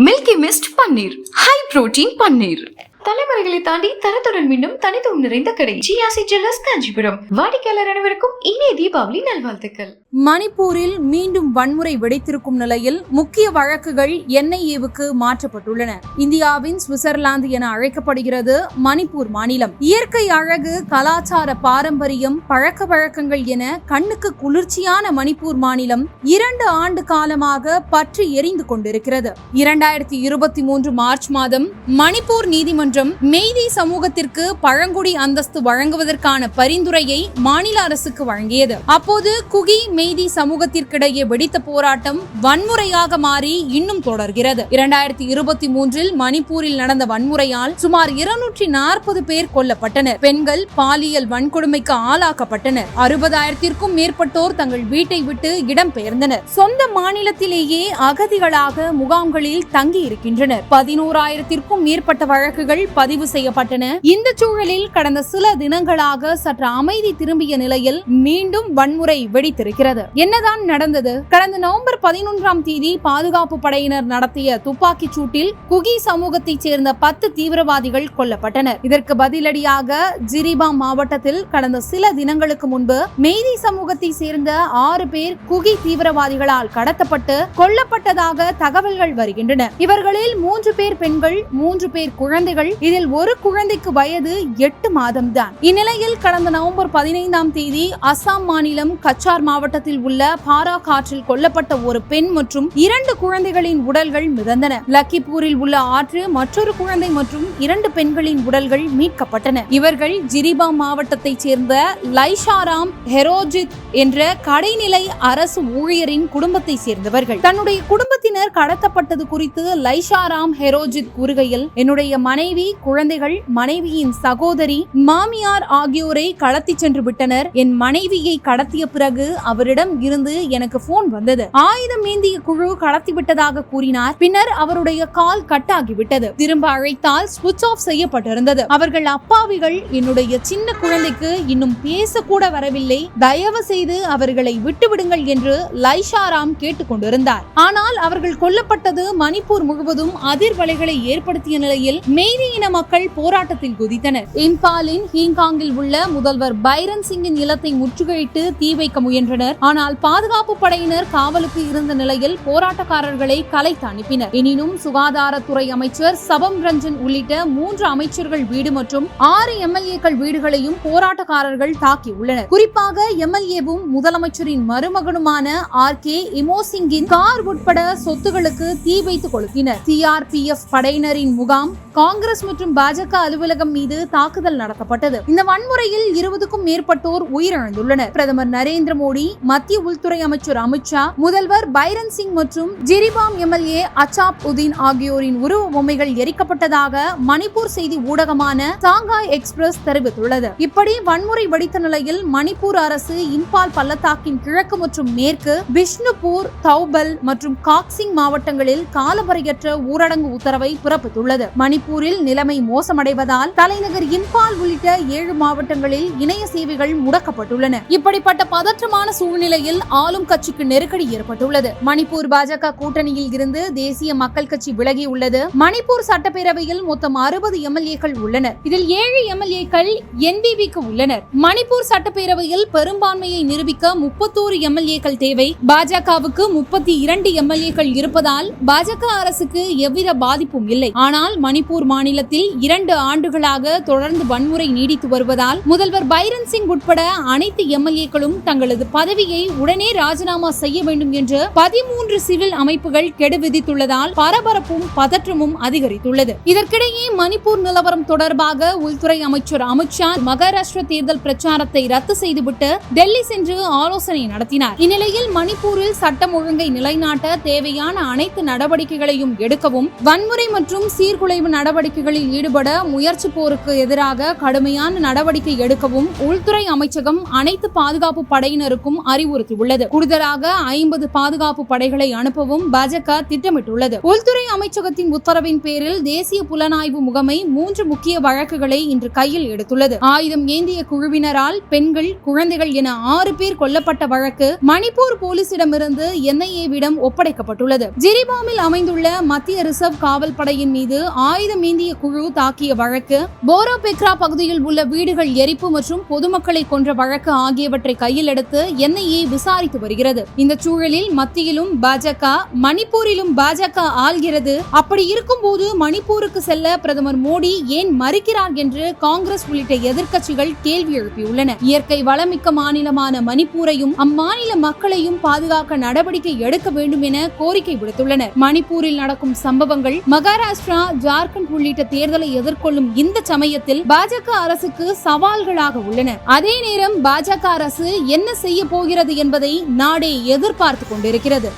Milky mist paneer high protein paneer தலைமுறைகளை தாண்டி தரத்துடன் மீண்டும் தனித்துவம் நிறைந்த கடை. ஜிஆசி ஜுவல்லர்ஸ் காஞ்சிபுரம். வாடிக்கையாளர் அனைவருக்கும் இனிய தீபாவளி நல்வாழ்த்துக்கள். மணிப்பூரில் மீண்டும் வன்முறை வெடித்திருக்கும் நிலையில் முக்கிய வழக்குகள் என்ஐஏவுக்கு மாற்றப்பட்டுள்ளன. இந்தியாவின் சுவிட்சர்லாந்து என அழைக்கப்படுகிறது மணிப்பூர் மாநிலம். இயற்கை அழகு கலாச்சார பாரம்பரியம் பழக்க வழக்கங்கள் என கண்ணுக்கு குளிர்ச்சியான மணிப்பூர் மாநிலம் இரண்டு ஆண்டு காலமாக பற்றி எரிந்து கொண்டிருக்கிறது. இரண்டாயிரத்தி இருபத்தி மூன்று மார்ச் மாதம் மணிப்பூர் நீதிமன்றம் மெய்தி சமூகத்திற்கு பழங்குடி அந்தஸ்து வழங்குவதற்கான பரிந்துரையை மாநில அரசுக்கு வழங்கியது. அப்போது குகி மெய்தி சமூகத்திற்கிடையே வெடித்த போராட்டம் வன்முறையாக மாறி இன்னும் தொடர்கிறது. இரண்டாயிரத்தி இருபத்தி மூன்றில் மணிப்பூரில் நடந்த வன்முறையால் சுமார் இருநூற்றி நாற்பது பேர் கொல்லப்பட்டனர். பெண்கள் பாலியல் வன்கொடுமைக்கு ஆளாக்கப்பட்டனர். அறுபதாயிரத்திற்கும் மேற்பட்டோர் தங்கள் வீட்டை விட்டு இடம்பெயர்ந்தனர் சொந்த மாநிலத்திலேயே அகதிகளாக முகாம்களில் தங்கி இருக்கின்றனர் பதினோராயிரத்திற்கும் மேற்பட்ட வழக்குகள் பதிவு செய்யப்பட்டன. இந்த சூழலில் கடந்த சில தினங்களாக சற்று அமைதி திரும்பிய நிலையில் மீண்டும் வன்முறை வெடித்திருக்கிறது. என்னதான் நடந்தது? கடந்த நவம்பர் பதினொன்றாம் தேதி பாதுகாப்பு படையினர் நடத்திய துப்பாக்கிச் சூட்டில் குகி சமூகத்தைச் சேர்ந்த பத்து தீவிரவாதிகள் கொல்லப்பட்டனர். இதற்கு பதிலடியாக ஜிரிபாம் மாவட்டத்தில் கடந்த சில தினங்களுக்கு முன்பு மெய்தி சமூகத்தை சேர்ந்த ஆறு பேர் குகி தீவிரவாதிகளால் கடத்தப்பட்டு கொல்லப்பட்டதாக தகவல்கள் வருகின்றன. இவர்களில் மூன்று பேர் பெண்கள் மூன்று பேர் குழந்தைகள் இதில் ஒரு குழந்தைக்கு வயது எட்டு மாதம்தான். இந்நிலையில் கடந்த நவம்பர் பதினைந்தாம் தேதி அசாம் மாநிலம் கச்சார் மாவட்டத்தில் உள்ள பாரா காற்றில் கொல்லப்பட்ட ஒரு பெண் மற்றும் இரண்டு குழந்தைகளின் உடல்கள் மிதந்தன. லக்கிப்பூரில் உள்ள ஆற்று மற்றொரு குழந்தை மற்றும் இரண்டு பெண்களின் உடல்கள் மீட்கப்பட்டன. இவர்கள் ஜிரிபா மாவட்டத்தைச் சேர்ந்த லைஷாராம் ஹெரோஜித் என்ற கடைநிலை அரசு ஊழியரின் குடும்பத்தை சேர்ந்தவர்கள். தன்னுடைய குடும்பத்தினர் கடத்தப்பட்டது குறித்து லைஷாராம் ஹெரோஜித் கூறுகையில் என்னுடைய மனைவி குழந்தைகள் மனைவியின் சகோதரி மாமியார் ஆகியோரை கடத்தி சென்று விட்டனர் என் மனைவியை கடத்திய பிறகு அவரிடம் இருந்து எனக்கு போன் வந்தது. ஆயுதம் ஏந்திய குழு கடத்தி விட்டதாக கூறினார். பின்னர் அவருடைய கால் கட்டாகிவிட்டது. திரும்ப அழைத்தால் சுவிட்ச் ஆஃப் செய்யப்பட்டிருந்தது. அவர்கள் அப்பாவிகள் என்னுடைய சின்ன குழந்தைக்கு இன்னும் பேசக்கூட வரவில்லை. தயவு செய்து அவர்களை விட்டுவிடுங்கள் என்று லைஷாராம் கேட்டுக்கொண்டிருந்தார். ஆனால் அவர்கள் கொல்லப்பட்டது மணிப்பூர் முழுவதும் அதிர்வலைகளை ஏற்படுத்திய நிலையில் மெய்தி இன மக்கள் போராட்டத்தில் குதித்தனர். இம்பாலின் ஹீங்காங்கில் உள்ள முதல்வர் பைரன் சிங்கின் இல்லத்தை முற்றுகையிட்டு தீ வைக்க முயன்றனர். ஆனால் பாதுகாப்பு படையினர் காவலுக்கு இருந்த நிலையில் போராட்டக்காரர்களை கலைத்து அனுப்பினர். எனினும் சுகாதாரத்துறை அமைச்சர் சபம் ரஞ்சன் உள்ளிட்ட மூன்று அமைச்சர்கள் வீடு மற்றும் ஆறு எம்எல்ஏக்கள் வீடுகளையும் போராட்டக்காரர்கள் தாக்கியுள்ளனர் குறிப்பாக எம்எல்ஏவும் முதலமைச்சரின் மருமகனுமான ஆர் கே இமோசிங்கின் கார் உட்பட சொத்துகளுக்கு தீ வைத்து கொளுத்தினர். சிஆர்பிஎஃப் படையினரின் முகாம் காங்கிரஸ் மற்றும் பாஜக அலுவலகம் மீது தாக்குதல் நடத்தப்பட்டது. இந்த வன்முறையில் இருபதுக்கும் மேற்பட்டோர் உயிரிழந்துள்ளனர். பிரதமர் நரேந்திர மோடி மத்திய உள்துறை அமைச்சர் அமித்ஷா முதல்வர் பைரன் சிங் மற்றும் ஜிரிபாம் எம்எல்ஏ அச்சாப் உதீன் ஆகியோரின் உருவ பொம்மைகள் எரிக்கப்பட்டதாக மணிப்பூர் செய்தி ஊடகமான சாங்காய் எக்ஸ்பிரஸ் தெரிவித்துள்ளது. இப்படி வன்முறை வெடித்த நிலையில் மணிப்பூர் அரசு இம்பால் பள்ளத்தாக்கின் கிழக்கு மற்றும் மேற்கு பிஷ்ணுபூர் தௌபல் மற்றும் காக்சிங் மாவட்டங்களில் காலவரையற்ற ஊரடங்கு உத்தரவை பிறப்பித்துள்ளது. மணிப்பூரில் நிலைமை மோசமடைவதால் தலைநகர் இம்பால் உள்ளிட்ட ஏழு மாவட்டங்களில் இணைய சேவைகள் முடக்கப்பட்டுள்ளன. இப்படிப்பட்ட பதற்றமான சூழ்நிலையில் ஆளும் கட்சிக்கு நெருக்கடி ஏற்பட்டுள்ளது. மணிப்பூர் பாஜக கூட்டணியில் இருந்து தேசிய மக்கள் கட்சி விலகியுள்ளது. மணிப்பூர் சட்டப்பேரவையில் மொத்தம் அறுபது எம்எல்ஏக்கள் உள்ளனர். இதில் ஏழு எம்எல்ஏக்கள் என்பிபிக்கு உள்ளனர். மணிப்பூர் சட்டப்பேரவையில் பெரும்பான்மையை நிரூபிக்க முப்பத்தோரு எம்எல்ஏக்கள் தேவை. பாஜகவுக்கு முப்பத்தி இரண்டு எம்எல்ஏக்கள் இருப்பதால் பாஜக அரசுக்கு எவ்வித பாதிப்பும் இல்லை. ஆனால் மணிப்பூர் மாநில மாநிலத்தில் இரண்டு ஆண்டுகளாக தொடர்ந்து வன்முறை நீடித்து வருவதால் முதல்வர் பைரன் சிங் உட்பட அனைத்து எம்எல்ஏக்களும் தங்களது பதவியை உடனே ராஜினாமா செய்ய வேண்டும் என்று பதிமூன்று சிவில் அமைப்புகள் கெடு விதித்துள்ளதால் பரபரப்பும் பதற்றமும் அதிகரித்துள்ளது. இதற்கிடையே மணிப்பூர் நிலவரம் தொடர்பாக உள்துறை அமைச்சர் அமித்ஷா மகாராஷ்டிர தேர்தல் பிரச்சாரத்தை ரத்து செய்துவிட்டு டெல்லி சென்று ஆலோசனை நடத்தினார். இந்நிலையில் மணிப்பூரில் சட்டம் ஒழுங்கை நிலைநாட்ட தேவையான அனைத்து நடவடிக்கைகளையும் எடுக்கவும் வன்முறை மற்றும் சீர்குலைவு நடவடிக்கை நடவடிக்கைகளில் ஈடுபட முயற்சிப்போருக்கு எதிராக கடுமையான நடவடிக்கை எடுக்கவும் உள்துறை அமைச்சகம் அனைத்து பாதுகாப்பு படையினருக்கும் அறிவுறுத்தியுள்ளது. கூடுதலாக ஐம்பது பாதுகாப்பு படைகளை அனுப்பவும் பாஜக திட்டமிட்டுள்ளது. உள்துறை அமைச்சகத்தின் உத்தரவின் பேரில் தேசிய புலனாய்வு முகமை மூன்று முக்கிய வழக்குகளை இன்று கையில் எடுத்துள்ளது. ஆயுதம் ஏந்திய குழுவினரால் பெண்கள் குழந்தைகள் என ஆறு பேர் கொல்லப்பட்ட வழக்கு மணிப்பூர் போலீசிடமிருந்து என்ஐஏவிடம் ஒப்படைக்கப்பட்டுள்ளது. ஜிரிபாமில் அமைந்துள்ள மத்திய ரிசர்வ் காவல் படையின் மீது ஆயுதம் ஏந்திய குழு தாக்கிய வழக்கு. போரோபெக்ரா பகுதியில் உள்ள வீடுகள் எரிப்பு மற்றும் பொதுமக்களை கொன்ற வழக்கு ஆகியவற்றை கையில் எடுத்து என்ஐஏ விசாரித்து வருகிறது. இந்த சூழலில் மத்தியிலும் பாஜக மணிப்பூரிலும் பாஜக ஆள்கிறது. அப்படி இருக்கும்போது மணிப்பூருக்கு செல்ல பிரதமர் மோடி ஏன் மறுக்கிறார் என்று காங்கிரஸ் உள்ளிட்ட எதிர்க்கட்சிகள் கேள்வி எழுப்பியுள்ளன. இயற்கை வளமிக்க மாநிலமான மணிப்பூரையும் அம்மாநில மக்களையும் பாதுகாக்க நடவடிக்கை எடுக்க வேண்டும் என கோரிக்கை விடுத்துள்ளனர். மணிப்பூரில் நடக்கும் சம்பவங்கள் மகாராஷ்டிரா ஜார்க்கண்ட் உள்ளிட்ட தேர்தலை எதிர்கொள்ளும் இந்த சமயத்தில் பாஜக அரசுக்கு சவால்களாக உள்ளன. அதே நேரம் பாஜக அரசு என்ன செய்ய போகிறது என்பதை நாடே எதிர்பார்த்து கொண்டிருக்கிறது.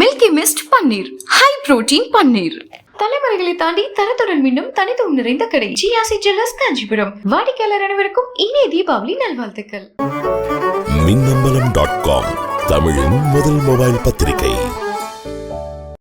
Milky mist paneer high protein paneer தலைமுறைகளை தாண்டி தரத்துடன் மீண்டும் தனித்துவம் நிறைந்த கடை. ஜிஆசி ஜுவல்லர்ஸ் காஞ்சிபுரம் வாடிக்கையாளர் அனைவருக்கும் இனிய தீபாவளி நல்வாழ்த்துக்கள். மின்னம்பலம் டாட் காம் தமிழின் முதல் மொபைல் பத்திரிகை.